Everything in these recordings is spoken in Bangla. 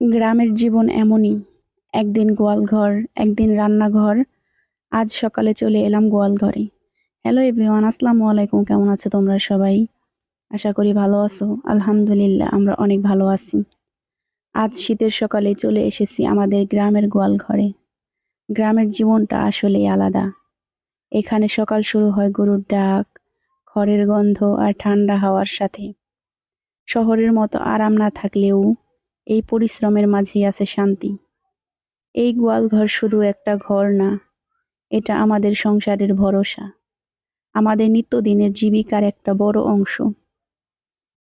গ্রামের জীবন এমনই। একদিন গোয়ালঘর, একদিন রান্নাঘর, আজ সকালে চলে এলাম গোয়ালঘরে। হ্যালো এভরিওয়ান, আসসালামু আলাইকুম, কেমন আছো তোমরা সবাই? আশা করি ভালো আছো। আলহামদুলিল্লাহ, আমরা অনেক ভালো আছি। আজ শীতের সকালে চলে এসেছি আমাদের গ্রামের গোয়ালঘরে। গ্রামের জীবনটা আসলেই আলাদা। এখানে সকাল শুরু হয় গরুর ডাক, খড়ের গন্ধ আর ঠান্ডা হাওয়ার সাথে। শহরের মতো আরাম না থাকলেও এই পরিশ্রমের মাঝেই আছে শান্তি। এই গোয়ালঘর শুধু একটা ঘর না, এটা আমাদের সংসারের ভরসা। আমাদের নিত্যদিনের জীবিকার একটা বড় অংশ।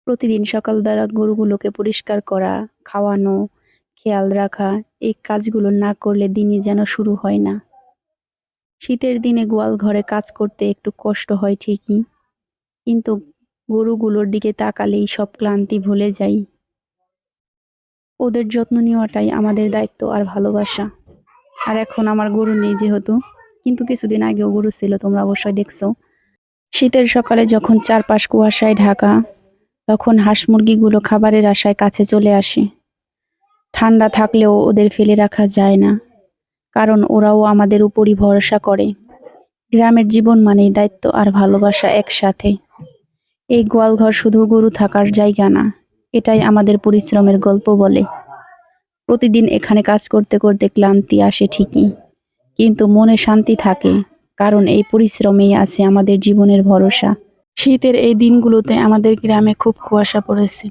প্রতিদিন সকালবেলা গরুগুলোকে পরিষ্কার করা, খাওয়ানো, খেয়াল রাখা, এই কাজগুলো না করলে দিনই যেন শুরু হয় না। শীতের দিনে গোয়াল ঘরে কাজ করতে একটু কষ্ট হয় ঠিকই, কিন্তু গরুগুলোর দিকে তাকালেই সব ক্লান্তি ভুলে যাই। ওদের যত্ন নেওয়াটাই আমাদের দায়িত্ব আর ভালোবাসা। আর এখন আমার গরু নেই যেহেতু, কিন্তু কিছুদিন আগেও গরু ছিল, তোমরা অবশ্যই দেখছ। শীতের সকালে যখন চারপাশ কুয়াশায় ঢাকা, তখন হাঁস মুরগিগুলো খাবারের আশায় কাছে চলে আসে। ঠান্ডা থাকলেও ওদের ফেলে রাখা যায় না, কারণ ওরাও আমাদের উপরই ভরসা করে। গ্রামের জীবন মানেই দায়িত্ব আর ভালোবাসা একসাথে। এই গোয়ালঘর শুধু গরু থাকার জায়গা না এটাই আমাদের পরিশ্রমের গল্প বলে। প্রতিদিন এখানে কাজ করতে করতে ক্লান্তি আসে ঠিকই, কিন্তু মনে শান্তি থাকে, কারণ এই পরিশ্রমেই আছে আমাদের জীবনের ভরসা। শীতের এই দিনগুলোতে আমাদের গ্রামে খুব কুয়াশা পড়েছে।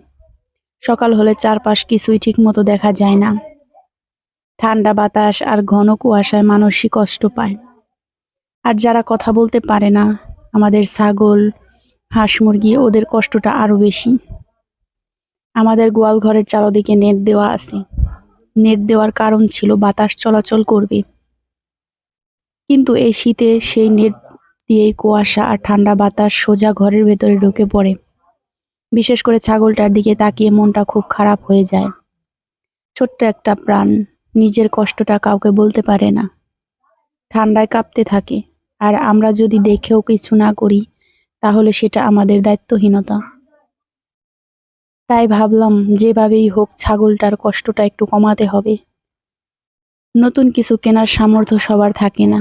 সকাল হলে চারপাশ কিছুই ঠিক মতো দেখা যায় না। ঠান্ডা বাতাস আর ঘন কুয়াশায় মানসিক কষ্ট পায়। আর যারা কথা বলতে পারে না, আমাদের ছাগল, হাঁস মুরগি, ওদের কষ্টটা আরও বেশি। আমাদের গোয়াল ঘরের চারদিকে নেট দেওয়া আছে। নেট দেওয়ার কারণ ছিল বাতাস চলাচল করবে। কিন্তু এই শীতে সেই নেট দিয়ে কুয়াশা আর ঠান্ডা বাতাস সোজা ঘরের ভেতরে ঢুকে পড়ে। বিশেষ করে ছাগলটার দিকে তাকিয়ে মনটা খুব খারাপ হয়ে যায়। ছোট্ট একটা প্রাণ নিজের কষ্টটা কাউকে বলতে পারে না। ঠান্ডায় কাঁপতে থাকে। আর আমরা যদি দেখেও কিছু না করি, তাহলে সেটা আমাদের দায়িত্বহীনতা। তাই ভাবলাম যেভাবেই হোক ছাগলটার কষ্টটা একটু কমাতে হবে। নতুন কিছু কেনার সামর্থ্য সবার থাকে না,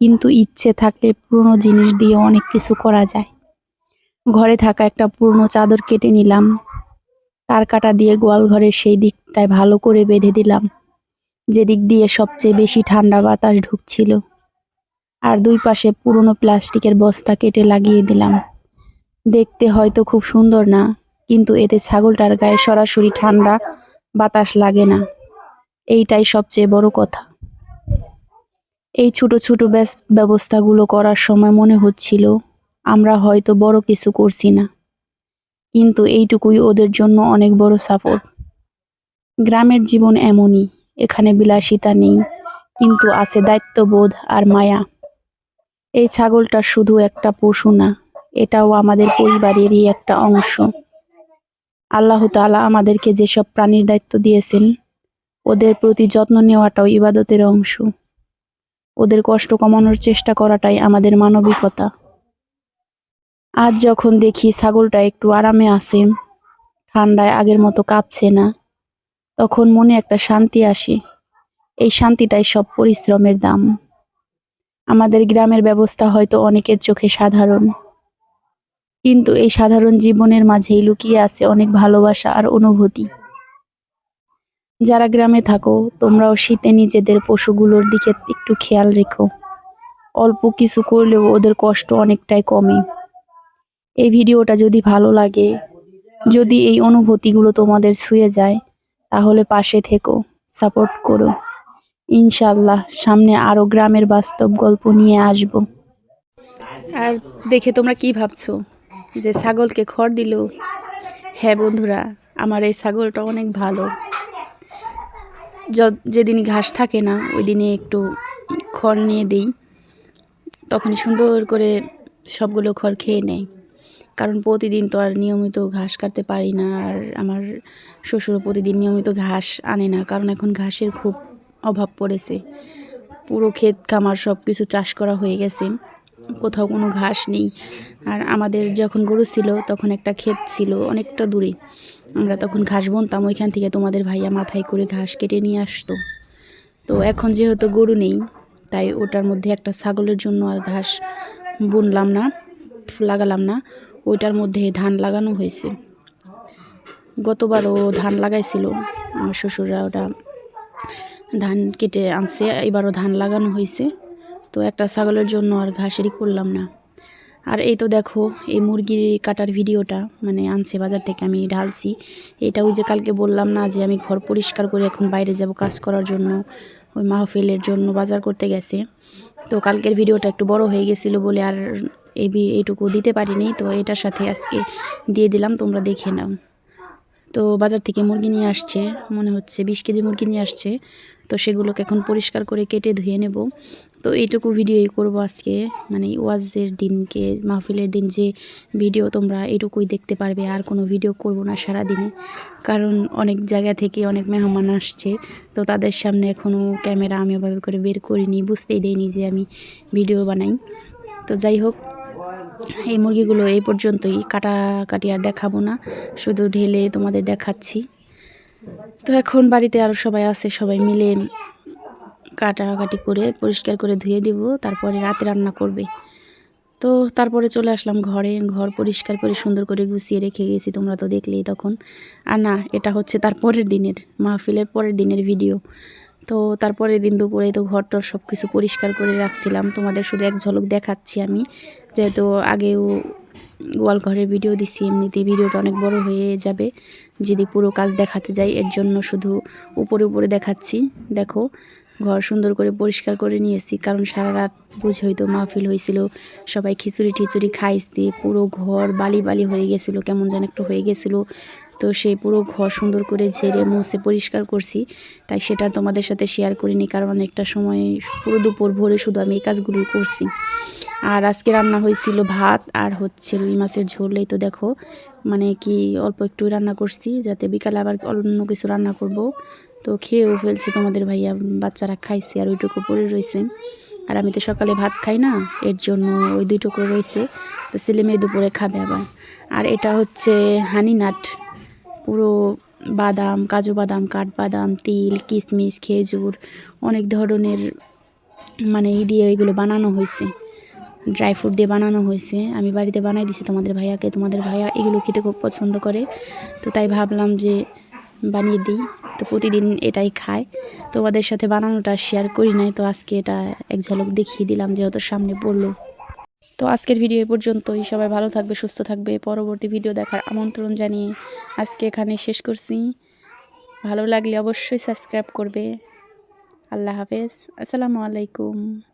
কিন্তু ইচ্ছে থাকলে পুরনো জিনিস দিয়ে অনেক কিছু করা যায়। ঘরে থাকা একটা পুরনো চাদর কেটে নিলাম, তার কাটা দিয়ে গোয়াল ঘরের সেই দিকটায় ভালো করে বেঁধে দিলাম যে দিক দিয়ে সবচেয়ে বেশি ঠান্ডা বাতাস ঢুকছিল। আর দুই পাশে পুরনো প্লাস্টিকের বস্তা কেটে লাগিয়ে দিলাম। দেখতে হয়তো খুব সুন্দর না কিন্তু এতে ছাগলটার গায়ে সরাসরি ঠান্ডা বাতাস লাগে না। এইটাই সবচেয়ে বড় কথা। এই ছোট ছোট ব্যবস্থাগুলো করার সময় মনে হচ্ছিল, আমরা হয়তো বড় কিছু করছি না। কিন্তু এইটুকুই ওদের জন্য অনেক বড় সাপোর্ট গ্রামের জীবন এমনই, এখানে বিলাসিতা নেই, কিন্তু আছে দায়িত্ববোধ আর মায়া। এই ছাগলটা শুধু একটা পশু না, এটাও আমাদের পরিবারেরই একটা অংশ। আল্লাহ তাআলা আমাদেরকে যেসব প্রাণীর দায়িত্ব দিয়েছেন, ওদের প্রতি যত্ন নেওয়াটাও ইবাদতের অংশ। ওদের কষ্ট কমানোর চেষ্টা করাটাই আমাদের মানবিকতা। আজ যখন দেখি ছাগলটা একটু আরামে আসে ঠান্ডায় আগের মতো কাঁপছে না, তখন মনে একটা শান্তি আসে। এই শান্তিটাই সব পরিশ্রমের দাম। আমাদের গ্রামের ব্যবস্থা হয়তো অনেকের চোখে সাধারণ। কিন্তু এই সাধারণ জীবনের মাঝেই লুকিয়ে আছে অনেক ভালোবাসা আর অনুভূতি। যারা গ্রামে থাকো, তোমরাও শীতে নিজেদের পশুগুলোর দিকে একটু খেয়াল রেখো। অল্প কিছু করলেও ওদের কষ্ট অনেকটাই কমে। এই ভিডিওটা যদি ভালো লাগে, যদি এই অনুভূতিগুলো তোমাদের ছুঁয়ে যায়, তাহলে পাশে থেকো, সাপোর্ট করো। ইনশাল্লাহ সামনে আরও গ্রামের বাস্তব গল্প নিয়ে আসব। আর দেখে তোমরা কি ভাবছ? যে ছাগলকে খড় দিল। হ্যাঁ বন্ধুরা, আমার এই ছাগলটা অনেক ভালো। যেদিন ঘাস থাকে না, ওই দিনে একটু খড় নিয়ে দিই। তখনই সুন্দর করে সবগুলো খড় খেয়ে নেয় কারণ প্রতিদিন তো আর নিয়মিত ঘাস কাটতে পারি না, আর আমার শ্বশুর প্রতিদিন নিয়মিত ঘাস আনে না, কারণ এখন ঘাসের খুব অভাব পড়েছে। পুরো ক্ষেত খামার সব কিছু চাষ করা হয়ে গেছে। কোথাও কোনো ঘাস নেই। আর আমাদের যখন গরু ছিল, তখন একটা ক্ষেত ছিল অনেকটা দূরে। আমরা তখন ঘাস বনতাম, ওইখান থেকে তোমাদের ভাইয়া মাথায় করে ঘাস কেটে নিয়ে আসতো। তো এখন যেহেতু গরু নেই, তাই ওটার মধ্যে একটা ছাগলের জন্য আর ঘাস বুনলাম না, লাগালাম না। ওইটার মধ্যে ধান লাগানো হয়েছে। গতবারও ধান লাগাইছিল, আমার শ্বশুররা ওটা ধান কেটে আনছে, এবারও ধান লাগানো হয়েছে। তো একটা ছাগলের জন্য আর ঘাসেরই করলাম না। আর এই তো দেখো, এই মুরগির কাটার ভিডিওটা মানে আনছে বাজার থেকে আমি ঢালছি। এটা ওই যে কালকে বললাম না যে আমি ঘর পরিষ্কার করে এখন বাইরে যাব কাজ করার জন্য, ওই মাহফিলের জন্য বাজার করতে গেছে। তো কালকের ভিডিওটা একটু বড় হয়ে গেছিল বলে আর এই এইটুকু দিতে পারিনি, তো এটার সাথে আজকে দিয়ে দিলাম, তোমরা দেখে নাও। তো বাজার থেকে মুরগি নিয়ে আসছে, মনে হচ্ছে বিশ কেজি মুরগি নিয়ে আসছে। তো সেগুলোকে এখন পরিষ্কার করে কেটে ধুয়ে নেব। তো এইটুকু ভিডিওই করব আজকে। মানে ওয়াজের দিনকে, মাহফিলের দিন যে ভিডিও তোমরা এটুকুই দেখতে পারবে, আর কোনো ভিডিও করব না সারা দিনে কারণ অনেক জায়গা থেকে অনেক মেহমান আসছে, তো তাদের সামনে এখনও ক্যামেরা আমি ওভাবে করে বের করিনি, বুঝতেই দেইনি যে আমি ভিডিও বানাই। তো যাই হোক, এই মুরগিগুলো এই পর্যন্তই, কাটাকাটি আর দেখাবো না, শুধু ঢেলে তোমাদের দেখাচ্ছি। তো এখন বাড়িতে আরও সবাই আছে, সবাই মিলে কাটাকাটি করে, পরিষ্কার করে ধুয়ে দিব, তারপরে রাতে রান্না করবে। তো তারপরে চলে আসলাম ঘরে, ঘর পরিষ্কার করে সুন্দর করে গুছিয়ে রেখে গেছি, তোমরা তো দেখলেই তখন। আর না, এটা হচ্ছে তার পরের দিনের, মাহফিলের পরের দিনের ভিডিও। তো তারপরের দিন দুপুরে তো ঘর টর সব কিছু পরিষ্কার করে রাখছিলাম, তোমাদের শুধু এক ঝলক দেখাচ্ছি আমি, যেহেতু আগেও গোয়াল ঘরের ভিডিও দিছি, এমনিতে ভিডিওটা অনেক বড় হয়ে যাবে। যদি পুরো কাজ দেখাতে যাই, এর জন্য শুধু উপরে উপরে দেখাচ্ছি। দেখো, ঘর সুন্দর করে পরিষ্কার করে নিয়েছি, কারণ সারা রাত বুঝই তো মাহফিল হয়েছিল সবাই খিচুড়ি টিচুড়ি খাইছে, পুরো ঘর বালি বালি হয়ে গেছিল, কেমন যেন একটু হয়ে গেছিল। তো সেই পুরো ঘর সুন্দর করে ঝেড়ে মুছে পরিষ্কার করছি, তাই সেটা তোমাদের সাথে শেয়ার করিনি, কারণ অনেকটা সময় পুরো দুপুর ভোরে শুধু আমি এই কাজগুলোই করছি। আর আজকে রান্না হয়েছিল ভাত আর হচ্ছে রুই মাছের ঝোল। এই তো দেখো মানে কি অল্প একটু রান্না করছি, যাতে বিকালে আবার অন্য কিছু রান্না করব। তো খেয়েও ফেলছি তোমাদের ভাইয়া, বাচ্চারা খাইছে আর ওইটুকু পরে রয়েছে। আর আমি তো সকালে ভাত খাই না, এর জন্য ওই দুই টুকরো রয়েছে। তো ছেলে মেয়ে দুপুরে খাবে আবার। আর এটা হচ্ছে হানি নাট পুরো বাদাম, কাজু বাদাম, কাঠবাদাম, তিল, কিশমিশ, খেজুর, অনেক ধরনের মানে ই দিয়ে এগুলো বানানো হয়েছে। ড্রাই ফ্রুট দিয়ে বানানো হয়েছে। আমি বাড়িতে বানাই দিছি তোমাদের ভাইয়াকে। তোমাদের ভাইয়া এগুলো খেতে খুব পছন্দ করে। তো তাই ভাবলাম যে বানিয়ে দিই। তো প্রতিদিন এটাই খায়। তোমাদের সাথে বানানোটা শেয়ার করি নাই। তো আজকে এটা এক ঝলক দেখিয়ে দিলাম যেহেতু সামনে পড়ল। তো আজকের ভিডিও এ পর্যন্তই। সবাই ভালো থাকবে, সুস্থ থাকবে। পরবর্তী ভিডিও দেখার আমন্ত্রণ জানিয়ে আজকে এখানে শেষ করছি। ভালো লাগলে অবশ্যই সাবস্ক্রাইব করবে। আল্লাহ হাফেজ। আসসালামু আলাইকুম।